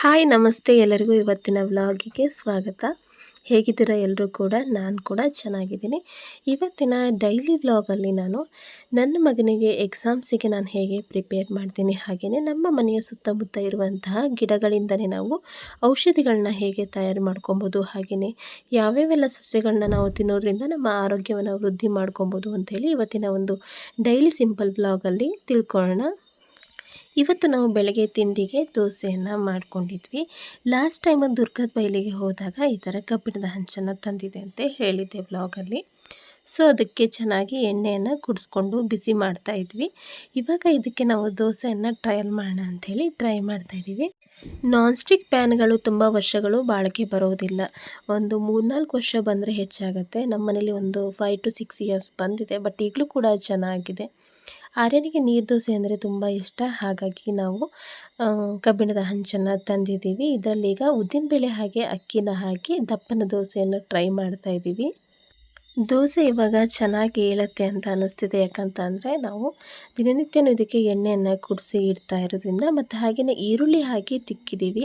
Hi, ನಮಸ್ತೆ ಎಲ್ಲರಿಗೂ. ಇವತ್ತಿನ ವ್ಲಾಗಿಗೆ ಸ್ವಾಗತ. ಹೇಗಿದ್ದೀರಾ ಎಲ್ಲರೂ ಕೂಡ? ನಾನು ಕೂಡ ಚೆನ್ನಾಗಿದ್ದೀನಿ. ಇವತ್ತಿನ ಡೈಲಿ ವ್ಲಾಗಲ್ಲಿ ನಾನು ನನ್ನ ಮಗನಿಗೆ ಎಕ್ಸಾಮ್ಸಿಗೆ ನಾನು ಹೇಗೆ ಪ್ರಿಪೇರ್ ಮಾಡ್ತೀನಿ ಹಾಗೆಯೇ ನಮ್ಮ ಮನೆಯ ಸುತ್ತಮುತ್ತ ಇರುವಂತಹ ಗಿಡಗಳಿಂದಲೇ ನಾವು ಔಷಧಿಗಳನ್ನ ಹೇಗೆ ತಯಾರು ಮಾಡ್ಕೊಬೋದು ಹಾಗೆಯೇ ಯಾವ್ಯಾವೆಲ್ಲ ಸಸ್ಯಗಳನ್ನ ನಾವು ತಿನ್ನೋದ್ರಿಂದ ನಮ್ಮ ಆರೋಗ್ಯವನ್ನು ವೃದ್ಧಿ ಮಾಡ್ಕೊಬೋದು ಅಂತೇಳಿ ಇವತ್ತಿನ ಒಂದು ಡೈಲಿ ಸಿಂಪಲ್ ವ್ಲಾಗಲ್ಲಿ ತಿಳ್ಕೊಳ್ಳೋಣ. ಇವತ್ತು ನಾವು ಬೆಳಗ್ಗೆ ತಿಂಡಿಗೆ ದೋಸೆಯನ್ನು ಮಾಡ್ಕೊಂಡಿದ್ವಿ. ಲಾಸ್ಟ್ ಟೈಮ್ ದುರ್ಗದ ಬೈಲಿಗೆ ಹೋದಾಗ ಈ ಥರ ಕಬ್ಬಿಣದ ಹಂಚನ್ನು ತಂದಿದೆ ಅಂತ ಹೇಳಿದ್ದೆ ಬ್ಲಾಗಲ್ಲಿ ಸೊ ಅದಕ್ಕೆ ಚೆನ್ನಾಗಿ ಎಣ್ಣೆಯನ್ನು ಕುಡಿಸ್ಕೊಂಡು ಬಿಸಿ ಮಾಡ್ತಾ ಇದ್ವಿ. ಇವಾಗ ಇದಕ್ಕೆ ನಾವು ದೋಸೆಯನ್ನು ಟ್ರಯಲ್ ಮಾಡೋಣ ಅಂಥೇಳಿ ಟ್ರೈ ಮಾಡ್ತಾ ಇದ್ದೀವಿ. ನಾನ್ ಸ್ಟಿಕ್ ಪ್ಯಾನ್ಗಳು ತುಂಬ ವರ್ಷಗಳು ಬಾಳಿಕೆ ಬರೋದಿಲ್ಲ. ಒಂದು ಮೂರ್ನಾಲ್ಕು ವರ್ಷ ಬಂದರೆ ಹೆಚ್ಚಾಗುತ್ತೆ. ನಮ್ಮ ಮನೇಲಿ ಒಂದು ಫೈವ್ ಟು ಸಿಕ್ಸ್ ಇಯರ್ಸ್ ಬಂದಿದೆ ಬಟ್ ಈಗಲೂ ಕೂಡ ಚೆನ್ನಾಗಿದೆ. ಆರ್ಯನಿಗೆ ನೀರು ದೋಸೆ ಅಂದರೆ ತುಂಬ ಇಷ್ಟ. ಹಾಗಾಗಿ ನಾವು ಕಬ್ಬಿಣದ ಹಂಚನ್ನು ತಂದಿದ್ದೀವಿ. ಇದರಲ್ಲಿ ಈಗ ಉದ್ದಿನಬೇಳೆ ಹಾಗೆ ಅಕ್ಕಿನ ಹಾಕಿ ದಪ್ಪನ ದೋಸೆಯನ್ನು ಟ್ರೈ ಮಾಡ್ತಾ ಇದ್ದೀವಿ. ದೋಸೆ ಇವಾಗ ಚೆನ್ನಾಗಿ ಏಳುತ್ತೆ ಅಂತ ಅನ್ನಿಸ್ತಿದೆ. ಯಾಕಂತಂದರೆ ನಾವು ದಿನನಿತ್ಯನೂ ಇದಕ್ಕೆ ಎಣ್ಣೆಯನ್ನು ಕುಡಿಸಿ ಇಡ್ತಾ ಇರೋದ್ರಿಂದ ಮತ್ತು ಹಾಗೆಯೇ ಈರುಳ್ಳಿ ಹಾಕಿ ತಿಕ್ಕಿದ್ದೀವಿ.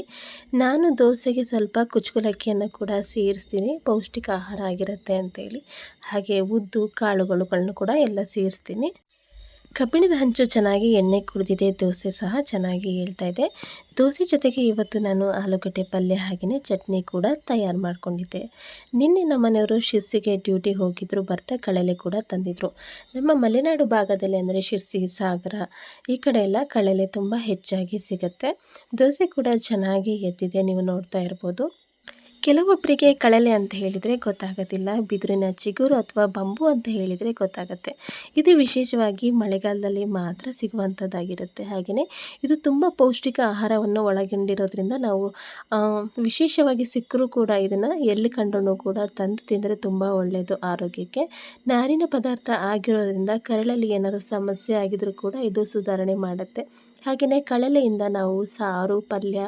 ನಾನು ದೋಸೆಗೆ ಸ್ವಲ್ಪ ಕುಚ್ಕುಲಕ್ಕಿಯನ್ನು ಕೂಡ ಸೇರಿಸ್ತೀನಿ. ಪೌಷ್ಟಿಕ ಆಹಾರ ಆಗಿರುತ್ತೆ ಅಂತೇಳಿ. ಹಾಗೆ ಉದ್ದು ಕಾಳುಗಳುಗಳನ್ನು ಕೂಡ ಎಲ್ಲ ಸೇರಿಸ್ತೀನಿ. ಕಬ್ಬಿಣದ ಹಂಚು ಚೆನ್ನಾಗಿ ಎಣ್ಣೆ ಕುಡಿದಿದೆ, ದೋಸೆ ಸಹ ಚೆನ್ನಾಗಿ ಹೇಳ್ತಾ ಇದೆ. ದೋಸೆ ಜೊತೆಗೆ ಇವತ್ತು ನಾನು ಆಲೂಗಡ್ಡೆ ಪಲ್ಯ ಹಾಗೆಯೇ ಚಟ್ನಿ ಕೂಡ ತಯಾರು ಮಾಡಿಕೊಂಡಿದ್ದೆ. ನಿನ್ನೆ ನಮ್ಮ ಮನೆಯವರು ಶಿರ್ಸಿಗೆ ಡ್ಯೂಟಿ ಹೋಗಿದ್ದರು ಬರ್ತಾ ಕಳಲೆ ಕೂಡ ತಂದಿದ್ರು. ನಮ್ಮ ಮಲೆನಾಡು ಭಾಗದಲ್ಲಿ ಅಂದರೆ ಶಿರ್ಸಿ, ಸಾಗರ, ಈ ಕಡೆ ಎಲ್ಲ ಕಳಲೆ ತುಂಬ ಹೆಚ್ಚಾಗಿ ಸಿಗುತ್ತೆ. ದೋಸೆ ಕೂಡ ಚೆನ್ನಾಗಿ ಎದ್ದಿದೆ, ನೀವು ನೋಡ್ತಾ ಇರ್ಬೋದು. ಕೆಲವೊಬ್ಬರಿಗೆ ಕಳಲೆ ಅಂತ ಹೇಳಿದರೆ ಗೊತ್ತಾಗೋದಿಲ್ಲ, ಬಿದಿರಿನ ಚಿಗುರು ಅಥವಾ ಬಂಬು ಅಂತ ಹೇಳಿದರೆ ಗೊತ್ತಾಗುತ್ತೆ. ಇದು ವಿಶೇಷವಾಗಿ ಮಳೆಗಾಲದಲ್ಲಿ ಮಾತ್ರ ಸಿಗುವಂಥದ್ದಾಗಿರುತ್ತೆ. ಹಾಗೆಯೇ ಇದು ತುಂಬ ಪೌಷ್ಟಿಕ ಆಹಾರವನ್ನು ಒಳಗೊಂಡಿರೋದ್ರಿಂದ ನಾವು ವಿಶೇಷವಾಗಿ ಸಿಕ್ಕರೂ ಕೂಡ ಇದನ್ನು ಎಲ್ಲಿ ಕಂಡು ಕೂಡ ತಂದು ತಿಂದರೆ ತುಂಬ ಒಳ್ಳೆಯದು ಆರೋಗ್ಯಕ್ಕೆ. ನಾರಿನ ಪದಾರ್ಥ ಆಗಿರೋದ್ರಿಂದ ಕರಳಲ್ಲಿ ಏನಾದರೂ ಸಮಸ್ಯೆ ಆಗಿದ್ರೂ ಕೂಡ ಇದು ಸುಧಾರಣೆ ಮಾಡುತ್ತೆ. ಹಾಗೆಯೇ ಕಳಲೆಯಿಂದ ನಾವು ಸಾರು, ಪಲ್ಯ,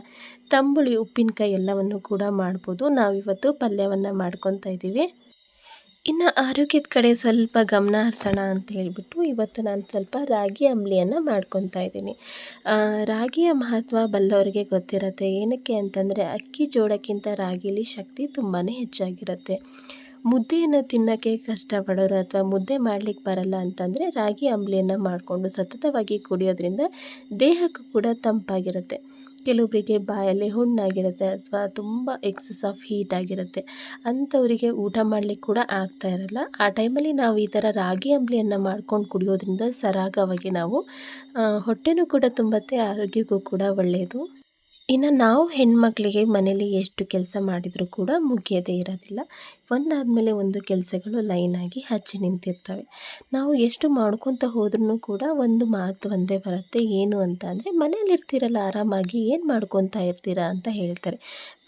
ತಂಬುಳಿ, ಉಪ್ಪಿನಕಾಯಿ ಎಲ್ಲವನ್ನು ಕೂಡ ಮಾಡ್ಬೋದು. ನಾವಿವತ್ತು ಪಲ್ಯವನ್ನು ಮಾಡ್ಕೊತಾ ಇದ್ದೀವಿ. ಇನ್ನು ಆರೋಗ್ಯದ ಕಡೆ ಸ್ವಲ್ಪ ಗಮನ ಹರಿಸೋಣ ಅಂತ ಹೇಳಿಬಿಟ್ಟು ಇವತ್ತು ನಾನು ಸ್ವಲ್ಪ ರಾಗಿ ಅಂಬ್ಲಿಯನ್ನು ಮಾಡ್ಕೊತಾ ಇದ್ದೀನಿ. ರಾಗಿಯ ಮಹತ್ವ ಬಲ್ಲವರಿಗೆ ಗೊತ್ತಿರುತ್ತೆ. ಏನಕ್ಕೆ ಅಂತಂದರೆ ಅಕ್ಕಿ ಜೋಡಕ್ಕಿಂತ ರಾಗಿಲಿ ಶಕ್ತಿ ತುಂಬಾ ಹೆಚ್ಚಾಗಿರುತ್ತೆ. ಮುದ್ದೆಯನ್ನು ತಿನ್ನೋಕ್ಕೆ ಕಷ್ಟಪಡೋರು ಅಥವಾ ಮುದ್ದೆ ಮಾಡ್ಲಿಕ್ಕೆ ಬರಲ್ಲ ಅಂತಂದರೆ ರಾಗಿ ಅಂಬಲಿಯನ್ನು ಮಾಡಿಕೊಂಡು ಸತತವಾಗಿ ಕುಡಿಯೋದ್ರಿಂದ ದೇಹಕ್ಕೂ ಕೂಡ ತಂಪಾಗಿರುತ್ತೆ. ಕೆಲವೊಬ್ಬರಿಗೆ ಬಾಯಲ್ಲಿ ಹುಣ್ಣಾಗಿರುತ್ತೆ ಅಥವಾ ತುಂಬ ಎಕ್ಸಸ್ ಆಫ್ ಹೀಟ್ ಆಗಿರುತ್ತೆ. ಅಂಥವರಿಗೆ ಊಟ ಮಾಡಲಿಕ್ಕೆ ಕೂಡ ಆಗ್ತಾ ಇರಲ್ಲ. ಆ ಟೈಮಲ್ಲಿ ನಾವು ಈ ಥರ ರಾಗಿ ಅಂಬಲಿಯನ್ನು ಮಾಡ್ಕೊಂಡು ಕುಡಿಯೋದ್ರಿಂದ ಸರಾಗವಾಗಿ ನಾವು ಹೊಟ್ಟೆನೂ ಕೂಡ ತುಂಬತ್ತೆ, ಆರೋಗ್ಯಕ್ಕೂ ಕೂಡ ಒಳ್ಳೆಯದು ಇನ್ನು ನಾವು ಹೆಣ್ಮಕ್ಳಿಗೆ ಮನೇಲಿ ಎಷ್ಟು ಕೆಲಸ ಮಾಡಿದರೂ ಕೂಡ ಮುಗಿಯದೇ ಇರೋದಿಲ್ಲ. ಒಂದಾದಮೇಲೆ ಒಂದು ಕೆಲಸಗಳು ಲೈನಾಗಿ ಹಚ್ಚಿ ನಿಂತಿರ್ತವೆ. ನಾವು ಎಷ್ಟು ಮಾಡ್ಕೊತ ಹೋದ್ರೂ ಕೂಡ ಒಂದು ಮಾತು ಒಂದೇ ಬರುತ್ತೆ. ಏನು ಅಂತ ಅಂದರೆ ಮನೇಲಿ ಇರ್ತೀರಲ್ಲ ಆರಾಮಾಗಿ ಏನು ಮಾಡ್ಕೊತಾ ಇರ್ತೀರಾ ಅಂತ ಹೇಳ್ತಾರೆ.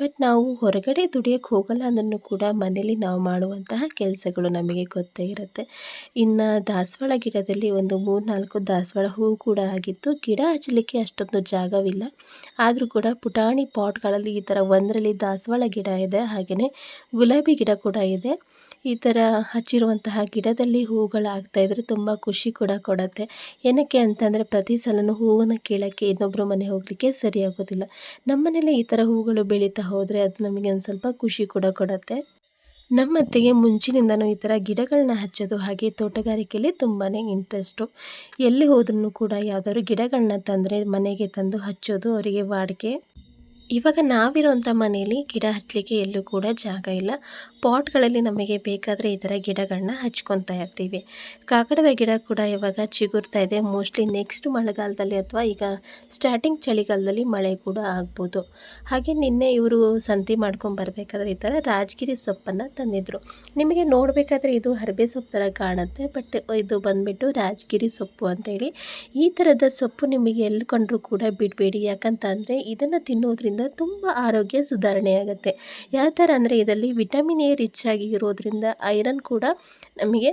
ಬಟ್ ನಾವು ಹೊರಗಡೆ ದುಡಿಯೋಕ್ಕೆ ಹೋಗಲ್ಲ ಅಂದ್ರೂ ಕೂಡ ಮನೇಲಿ ನಾವು ಮಾಡುವಂತಹ ಕೆಲಸಗಳು ನಮಗೆ ಗೊತ್ತೇ ಇರುತ್ತೆ. ಇನ್ನು ದಾಸವಾಳ ಗಿಡದಲ್ಲಿ ಒಂದು ಮೂರು ನಾಲ್ಕು ದಾಸವಾಳ ಹೂವು ಕೂಡ ಆಗಿತ್ತು. ಗಿಡ ಹಚ್ಚಲಿಕ್ಕೆ ಅಷ್ಟೊಂದು ಜಾಗವಿಲ್ಲ. ಆದರೂ ಕೂಡ ಪುಟಾಣಿ ಪಾಟ್ಗಳಲ್ಲಿ ಈ ಥರ ಒಂದರಲ್ಲಿ ದಾಸವಾಳ ಗಿಡ ಇದೆ ಹಾಗೆಯೇ ಗುಲಾಬಿ ಗಿಡ ಕೂಡ ಇದೆ. ಈ ಥರ ಹಚ್ಚಿರುವಂತಹ ಗಿಡದಲ್ಲಿ ಹೂವುಗಳಾಗ್ತಾ ಇದ್ದರೆ ತುಂಬ ಖುಷಿ ಕೂಡ ಕೊಡುತ್ತೆ. ಏನಕ್ಕೆ ಅಂತಂದರೆ ಪ್ರತಿ ಸಲನೂ ಹೂವನ್ನು ಕೀಳೋಕ್ಕೆ ಇನ್ನೊಬ್ಬರು ಮನೆ ಹೋಗಲಿಕ್ಕೆ ಸರಿಯಾಗೋದಿಲ್ಲ. ನಮ್ಮ ಮನೇಲಿ ಈ ಥರ ಹೂಗಳು ಬೆಳೀತಾ ಹೋದರೆ ಅದು ನಮಗೆ ಒಂದು ಸ್ವಲ್ಪ ಖುಷಿ ಕೂಡ ಕೊಡುತ್ತೆ. ನಮ್ಮ ಅತ್ತೆಗೆ ಮುಂಚಿನಿಂದನೂ ಈ ಥರ ಗಿಡಗಳನ್ನ ಹಚ್ಚೋದು ಹಾಗೆ ತೋಟಗಾರಿಕೆಯಲ್ಲಿ ತುಂಬಾ ಇಂಟ್ರೆಸ್ಟು ಎಲ್ಲಿ ಹೋದ್ರೂ ಕೂಡ ಯಾವ್ದಾದ್ರು ಗಿಡಗಳನ್ನ ತಂದರೆ ಮನೆಗೆ ತಂದು ಹಚ್ಚೋದು ಅವರಿಗೆ ವಾಡಿಕೆ. ಇವಾಗ ನಾವಿರೋಂಥ ಮನೆಯಲ್ಲಿ ಗಿಡ ಹಚ್ಚಲಿಕ್ಕೆ ಎಲ್ಲೂ ಕೂಡ ಜಾಗ ಇಲ್ಲ. ಪಾಟ್ಗಳಲ್ಲಿ ನಮಗೆ ಬೇಕಾದರೆ ಈ ಥರ ಗಿಡಗಳನ್ನ ಹಚ್ಕೊತಾ ಇರ್ತೀವಿ. ಕಾಕಡದ ಗಿಡ ಕೂಡ ಇವಾಗ ಚಿಗುರ್ತಾ ಇದೆ. ಮೋಸ್ಟ್ಲಿ ನೆಕ್ಸ್ಟ್ ಮಳೆಗಾಲದಲ್ಲಿ ಅಥವಾ ಈಗ ಸ್ಟಾರ್ಟಿಂಗ್ ಚಳಿಗಾಲದಲ್ಲಿ ಮಳೆ ಕೂಡ ಆಗ್ಬೋದು. ಹಾಗೆ ನಿನ್ನೆ ಇವರು ಸಂತಿ ಮಾಡ್ಕೊಂಬರ್ಬೇಕಾದ್ರೆ ಈ ಥರ ರಾಜಗಿರಿ ಸೊಪ್ಪನ್ನು ತಂದಿದ್ರು. ನಿಮಗೆ ನೋಡಬೇಕಾದ್ರೆ ಇದು ಹರಬೆ ಸೊಪ್ಪು ಥರ ಕಾಣುತ್ತೆ. ಬಟ್ ಇದು ಬಂದುಬಿಟ್ಟು ರಾಜಗಿರಿ ಸೊಪ್ಪು ಅಂತೇಳಿ ಈ ಥರದ ಸೊಪ್ಪು ನಿಮಗೆ ಎಲ್ಲಿ ಕಂಡ್ರೂ ಕೂಡ ಬಿಡಬೇಡಿ. ಯಾಕಂತ ಅಂದರೆ ಇದನ್ನು ತಿನ್ನೋದ್ರಿಂದ ತುಂಬ ಆರೋಗ್ಯ ಸುಧಾರಣೆ ಆಗುತ್ತೆ ಯಾವ ಥರ ಅಂದರೆ ಇದರಲ್ಲಿ ವಿಟಮಿನ್ ಎ ರಿಚ್ ಆಗಿ ಇರೋದ್ರಿಂದ ಐರನ್ ಕೂಡ ನಮಗೆ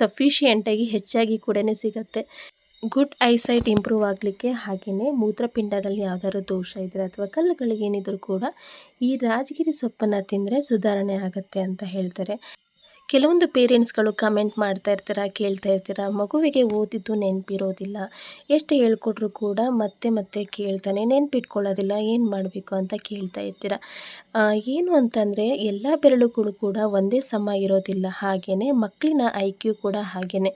ಸಫಿಷಿಯೆಂಟಾಗಿ ಹೆಚ್ಚಾಗಿ ಕೂಡ ಸಿಗುತ್ತೆ. ಗುಡ್ ಐಸೈಟ್ ಇಂಪ್ರೂವ್ ಆಗಲಿಕ್ಕೆ ಹಾಗೆಯೇ ಮೂತ್ರಪಿಂಡದಲ್ಲಿ ಯಾವ್ದಾದ್ರು ದೋಷ ಇದ್ದರೆ ಅಥವಾ ಕಲ್ಲುಗಳಿಗೇನಿದ್ರು ಕೂಡ ಈ ರಾಜಗಿರಿ ಸೊಪ್ಪನ್ನು ತಿಂದರೆ ಸುಧಾರಣೆ ಆಗುತ್ತೆ ಅಂತ ಹೇಳ್ತಾರೆ. ಕೆಲವೊಂದು ಪೇರೆಂಟ್ಸ್ಗಳು ಕಮೆಂಟ್ ಮಾಡ್ತಾ ಇರ್ತೀರ, ಕೇಳ್ತಾ ಇರ್ತೀರ, ಮಗುವಿಗೆ ಓದಿದ್ದು ನೆನಪಿರೋದಿಲ್ಲ. ಎಷ್ಟು ಹೇಳ್ಕೊಟ್ರು ಕೂಡ ಮತ್ತೆ ಮತ್ತೆ ಕೇಳ್ತಾನೆ, ನೆನಪಿಟ್ಕೊಳ್ಳೋದಿಲ್ಲ, ಏನು ಮಾಡಬೇಕು ಅಂತ ಕೇಳ್ತಾ ಇರ್ತೀರ? ಏನು ಅಂತಂದರೆ ಎಲ್ಲ ಬೆರಳುಗಳು ಕೂಡ ಒಂದೇ ಸಮ ಇರೋದಿಲ್ಲ ಹಾಗೆಯೇ ಮಕ್ಕಳಿನ ಐ ಕೂಡ ಹಾಗೆಯೇ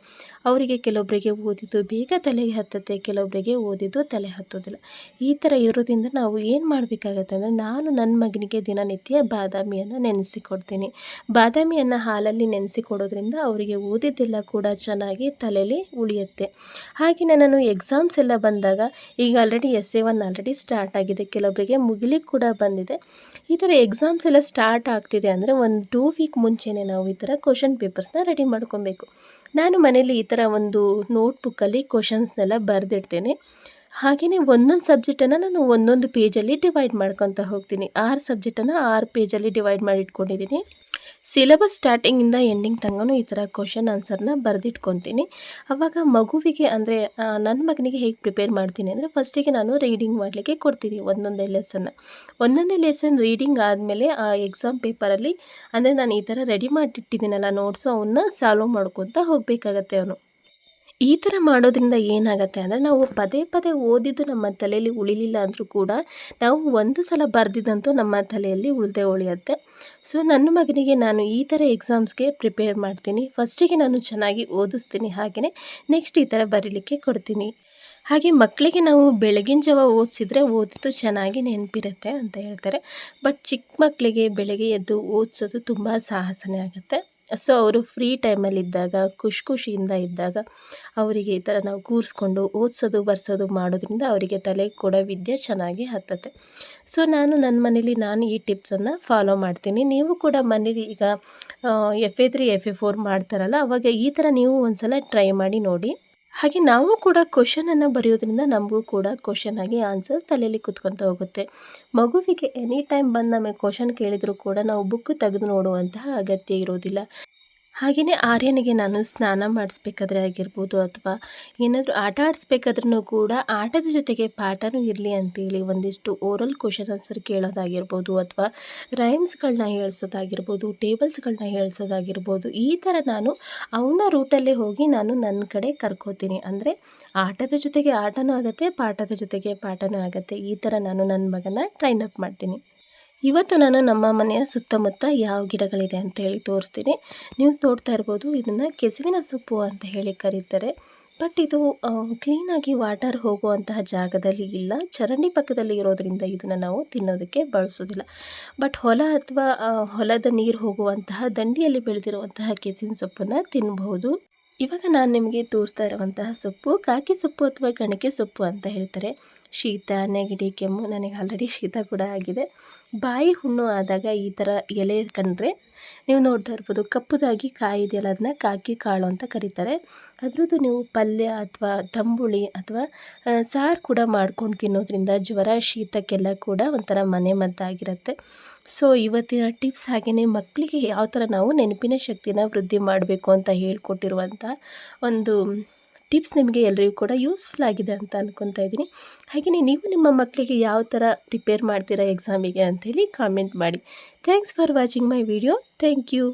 ಅವರಿಗೆ ಕೆಲವೊಬ್ಬರಿಗೆ ಓದಿದ್ದು ಬೇಗ ತಲೆಗೆ ಹತ್ತುತ್ತೆ ಕೆಲವೊಬ್ಬರಿಗೆ ಓದಿದ್ದು ತಲೆ ಹತ್ತೋದಿಲ್ಲ. ಈ ಥರ ಇರೋದ್ರಿಂದ ನಾವು ಏನು ಮಾಡಬೇಕಾಗತ್ತೆ ಅಂದರೆ, ನಾನು ನನ್ನ ಮಗನಿಗೆ ದಿನನಿತ್ಯ ಬಾದಾಮಿಯನ್ನು ನೆನೆಸಿಕೊಡ್ತೀನಿ. ಬಾದಾಮಿಯನ್ನು ಹಾಲಲ್ಲಿ ನೆನೆಸಿ ಕೊಡೋದ್ರಿಂದ ಅವರಿಗೆ ಓದಿದ್ದೆಲ್ಲ ಕೂಡ ಚೆನ್ನಾಗಿ ತಲೆಯಲ್ಲಿ ಉಳಿಯುತ್ತೆ. ಹಾಗೆಯೇ ನಾನು ಎಕ್ಸಾಮ್ಸ್ ಎಲ್ಲ ಬಂದಾಗ ಈಗ already S A one already start ಆಗಿದೆ. ಕೆಲವೊಬ್ಬರಿಗೆ ಮುಗಿಲಿಕ್ಕೆ ಕೂಡ ಬಂದಿದೆ. ಈ ಥರ ಎಕ್ಸಾಮ್ಸ್ ಎಲ್ಲ ಸ್ಟಾರ್ಟ್ ಆಗ್ತಿದೆ ಅಂದರೆ ಒಂದು ಟೂ ವೀಕ್ ಮುಂಚೆನೇ ನಾವು ಈ ಥರ ಕ್ವಶನ್ ಪೇಪರ್ಸ್ನ ರೆಡಿ ಮಾಡ್ಕೊಬೇಕು. ನಾನು ಮನೇಲಿ ಈ ಥರ ಒಂದು ನೋಟ್ಬುಕ್ಕಲ್ಲಿ ಕ್ವಶನ್ಸ್ನೆಲ್ಲ ಬರೆದಿಡ್ತೇನೆ. ಹಾಗೆಯೇ ಒಂದೊಂದು ಸಬ್ಜೆಕ್ಟನ್ನು ನಾನು ಒಂದೊಂದು ಪೇಜಲ್ಲಿ ಡಿವೈಡ್ ಮಾಡ್ಕೊತಾ ಹೋಗ್ತೀನಿ. ಆರು ಸಬ್ಜೆಕ್ಟನ್ನು ಆರು ಪೇಜಲ್ಲಿ ಡಿವೈಡ್ ಮಾಡಿ ಇಟ್ಕೊಂಡಿದ್ದೀನಿ ಸಿಲೆಬಸ್ ಸ್ಟಾರ್ಟಿಂಗಿಂದ ಎಂಡಿಂಗ್ ತಂಗನು ಈ ಥರ ಕ್ವಶನ್ ಆನ್ಸರ್ನ ಬರೆದಿಟ್ಕೊತೀನಿ. ಆವಾಗ ಮಗುವಿಗೆ ಅಂದರೆ ನನ್ನ ಮಗನಿಗೆ ಹೇಗೆ ಪ್ರಿಪೇರ್ ಮಾಡ್ತೀನಿ ಅಂದರೆ, ಫಸ್ಟಿಗೆ ನಾನು ರೀಡಿಂಗ್ ಮಾಡಲಿಕ್ಕೆ ಕೊಡ್ತೀನಿ ಒಂದೊಂದೇ ಲೆಸನ್ ಒಂದೊಂದೇ ಲೆಸನ್ ರೀಡಿಂಗ್ ಆದಮೇಲೆ, ಆ ಎಕ್ಸಾಮ್ ಪೇಪರಲ್ಲಿ ಅಂದರೆ ನಾನು ಈ ಥರ ರೆಡಿ ಮಾಡಿಟ್ಟಿದ್ದೀನಲ್ಲ ನೋಟ್ಸು ಅವನ್ನ ಸಾಲ್ವ್ ಮಾಡ್ಕೊತ ಹೋಗಬೇಕಾಗತ್ತೆ ಅವನು. ಈ ಥರ ಮಾಡೋದ್ರಿಂದ ಏನಾಗುತ್ತೆ ಅಂದರೆ ನಾವು ಪದೇ ಪದೇ ಓದಿದ್ದು ನಮ್ಮ ತಲೆಯಲ್ಲಿ ಉಳಿಲಿಲ್ಲ ಅಂದರೂ ಕೂಡ ನಾವು ಒಂದು ಸಲ ಬರೆದಿದ್ದಂತೂ ನಮ್ಮ ತಲೆಯಲ್ಲಿ ಉಳಿದೇ ಉಳಿಯುತ್ತೆ. ಸೊ ನನ್ನ ಮಗನಿಗೆ ನಾನು ಈ ಥರ ಎಕ್ಸಾಮ್ಸ್ಗೆ ಪ್ರಿಪೇರ್ ಮಾಡ್ತೀನಿ. ಫಸ್ಟಿಗೆ ನಾನು ಚೆನ್ನಾಗಿ ಓದಿಸ್ತೀನಿ ಹಾಗೆಯೇ ನೆಕ್ಸ್ಟ್ ಈ ಥರ ಬರೀಲಿಕ್ಕೆ ಕೊಡ್ತೀನಿ. ಹಾಗೆ ಮಕ್ಕಳಿಗೆ ನಾವು ಬೆಳಗಿನ ಜಾವ ಓದಿಸಿದ್ರೆ ಓದಿದ್ದು ಚೆನ್ನಾಗಿ ನೆನಪಿರುತ್ತೆ ಅಂತ ಹೇಳ್ತಾರೆ. ಬಟ್ ಚಿಕ್ಕ ಮಕ್ಕಳಿಗೆ ಬೆಳಗ್ಗೆ ಎದ್ದು ಓದಿಸೋದು ತುಂಬ ಸಾಹಸನೇ ಆಗುತ್ತೆ. ಸೊ ಅವರು ಫ್ರೀ ಟೈಮಲ್ಲಿದ್ದಾಗ ಖುಷಿ ಖುಷಿಯಿಂದ ಇದ್ದಾಗ, ಅವರಿಗೆ ಈ ಥರ ನಾವು ಕೂರಿಸ್ಕೊಂಡು, ಓದಿಸೋದು, ಬರ್ಸೋದು ಮಾಡೋದ್ರಿಂದ ಅವರಿಗೆ ತಲೆ ಕೂಡ ವಿದ್ಯೆ ಚೆನ್ನಾಗಿ ಹತ್ತತ್ತೆ. ಸೊ ನಾನು ನನ್ನ ಮನೇಲಿ ನಾನು ಈ ಟಿಪ್ಸನ್ನು ಫಾಲೋ ಮಾಡ್ತೀನಿ. ನೀವು ಕೂಡ ಮನೇಲಿ ಈಗ F A three F A four ಮಾಡ್ತಾರಲ್ಲ, ಅವಾಗ ಈ ಥರ ನೀವು ಒಂದು ಸಲ ಟ್ರೈ ಮಾಡಿ ನೋಡಿ. ಹಾಗೆ ನಾವು ಕೂಡ ಕ್ವಶನನ್ನು ಬರೆಯೋದ್ರಿಂದ ನಮಗೂ ಕೂಡ ಕ್ವಶನ್ ಆಗಿ ಆನ್ಸರ್ ತಲೆಯಲ್ಲಿ ಕುತ್ಕೊತ ಹೋಗುತ್ತೆ. ಮಗುವಿಗೆ ಎನಿ ಟೈಮ್ ಬಂದು ನಮಗೆ ಕ್ವಶನ್ ಕೇಳಿದರೂ ಕೂಡ ನಾವು ಬುಕ್ ತೆಗೆದು ನೋಡುವಂತಹ ಅಗತ್ಯ ಇರೋದಿಲ್ಲ. ಹಾಗೆಯೇ ಆರ್ಯನಿಗೆ ನಾನು ಸ್ನಾನ ಮಾಡಿಸ್ಬೇಕಾದ್ರೆ ಆಗಿರ್ಬೋದು ಅಥವಾ ಏನಾದರೂ ಆಟ ಆಡಿಸ್ಬೇಕಾದ್ರೂ ಕೂಡ ಆಟದ ಜೊತೆಗೆ ಪಾಠನೂ ಇರಲಿ ಅಂತೇಳಿ ಒಂದಿಷ್ಟು ಓರಲ್ ಕ್ವಶನ್ ಆನ್ಸರ್ ಕೇಳೋದಾಗಿರ್ಬೋದು ಅಥವಾ ರೈಮ್ಸ್ಗಳನ್ನ ಹೇಳ್ಸೋದಾಗಿರ್ಬೋದು ಟೇಬಲ್ಸ್ಗಳನ್ನ ಹೇಳ್ಸೋದಾಗಿರ್ಬೋದು, ಈ ಥರ ನಾನು ಅವನ ರೂಟಲ್ಲೇ ಹೋಗಿ ನಾನು ನನ್ನ ಕಡೆ ಕರ್ಕೋತೀನಿ. ಅಂದರೆ ಆಟದ ಜೊತೆಗೆ ಆಟನೂ ಆಗುತ್ತೆ, ಪಾಠದ ಜೊತೆಗೆ ಪಾಠನೂ ಆಗುತ್ತೆ. ಈ ಥರ ನಾನು ನನ್ನ ಮಗನ ಟ್ರೈನ್ ಅಪ್ ಮಾಡ್ತೀನಿ. ಇವತ್ತು ನಾನು ನಮ್ಮ ಮನೆಯ ಸುತ್ತಮುತ್ತ ಯಾವ ಗಿಡಗಳಿದೆ ಅಂತ ಹೇಳಿ ತೋರಿಸ್ತೀನಿ. ನೀವು ನೋಡ್ತಾ ಇರ್ಬೋದು, ಇದನ್ನು ಕೆಸುವಿನ ಸೊಪ್ಪು ಅಂತ ಹೇಳಿ ಕರೀತಾರೆ. ಬಟ್ ಇದು ಕ್ಲೀನಾಗಿ ವಾಟರ್ ಹೋಗುವಂತಹ ಜಾಗದಲ್ಲಿ ಇಲ್ಲ. ಚರಂಡಿ ಪಕ್ಕದಲ್ಲಿ ಇರೋದರಿಂದ ಇದನ್ನು ನಾವು ತಿನ್ನೋದಕ್ಕೆ ಬಳಸೋದಿಲ್ಲ. ಬಟ್ ಹೊಲ ಅಥವಾ ಹೊಲದ ನೀರು ಹೋಗುವಂತಹ, ದಂಡಿಯಲ್ಲಿ ಬೆಳೆದಿರುವಂತಹ ಕೆಸುವಿನ ಸೊಪ್ಪನ್ನು ತಿನ್ನಬಹುದು ಇವಾಗ ನಾನು ನಿಮಗೆ ತೋರಿಸ್ತಾ ಇರುವಂತಹ ಸೊಪ್ಪು, ಕಾಕಿ ಸೊಪ್ಪು ಅಥವಾ ಗಣಕೆ ಸೊಪ್ಪು ಅಂತ ಹೇಳ್ತಾರೆ. ಶೀತ, ನೆಗಡಿ, ಕೆಮ್ಮು ನನಗೆ ಆಲ್ರೆಡಿ ಶೀತ ಕೂಡ ಆಗಿದೆ. ಬಾಯಿ ಹುಣ್ಣು ಆದಾಗ ಈ ಥರ ಎಲೆ ಕಂಡ್ರೆ ನೀವು ನೋಡ್ತಾ ಇರ್ಬೋದು, ಕಪ್ಪುದಾಗಿ ಕಾಯಿದೆಯಲ್ಲ, ಅದನ್ನ ಕಾಕಿ ಕಾಳು ಅಂತ ಕರೀತಾರೆ. ಅದರದ್ದು ನೀವು ಪಲ್ಯ ಅಥವಾ ತಂಬುಳಿ ಅಥವಾ ಸಾರು ಕೂಡ ಮಾಡ್ಕೊಂಡು ತಿನ್ನೋದ್ರಿಂದ ಜ್ವರ, ಶೀತಕ್ಕೆಲ್ಲ ಕೂಡ ಒಂಥರ ಮನೆ ಮದ್ದಾಗಿರುತ್ತೆ. ಸೊ ಇವತ್ತಿನ ಟಿಪ್ಸ್ ಹಾಗೆಯೇ ಮಕ್ಕಳಿಗೆ ಯಾವ ಥರ ನಾವು ನೆನಪಿನ ಶಕ್ತಿನ ವೃದ್ಧಿ ಮಾಡಬೇಕು ಅಂತ ಹೇಳ್ಕೊಟ್ಟಿರುವಂಥ ಒಂದು ಟಿಪ್ಸ್ ನಿಮಗೆ ಎಲ್ಲರಿಗೂ ಕೂಡ ಯೂಸ್ಫುಲ್ ಆಗಿದೆ ಅಂತ ಅನ್ಕೊತಾ ಇದ್ದೀನಿ. ಹಾಗೆಯೇ ನೀವು ನಿಮ್ಮ ಮಕ್ಕಳಿಗೆ ಯಾವ ಥರ ಪ್ರಿಪೇರ್ ಮಾಡ್ತೀರಾ ಎಕ್ಸಾಮಿಗೆ ಅಂಥೇಳಿ ಕಾಮೆಂಟ್ ಮಾಡಿ. Thanks for watching my video. Thank you.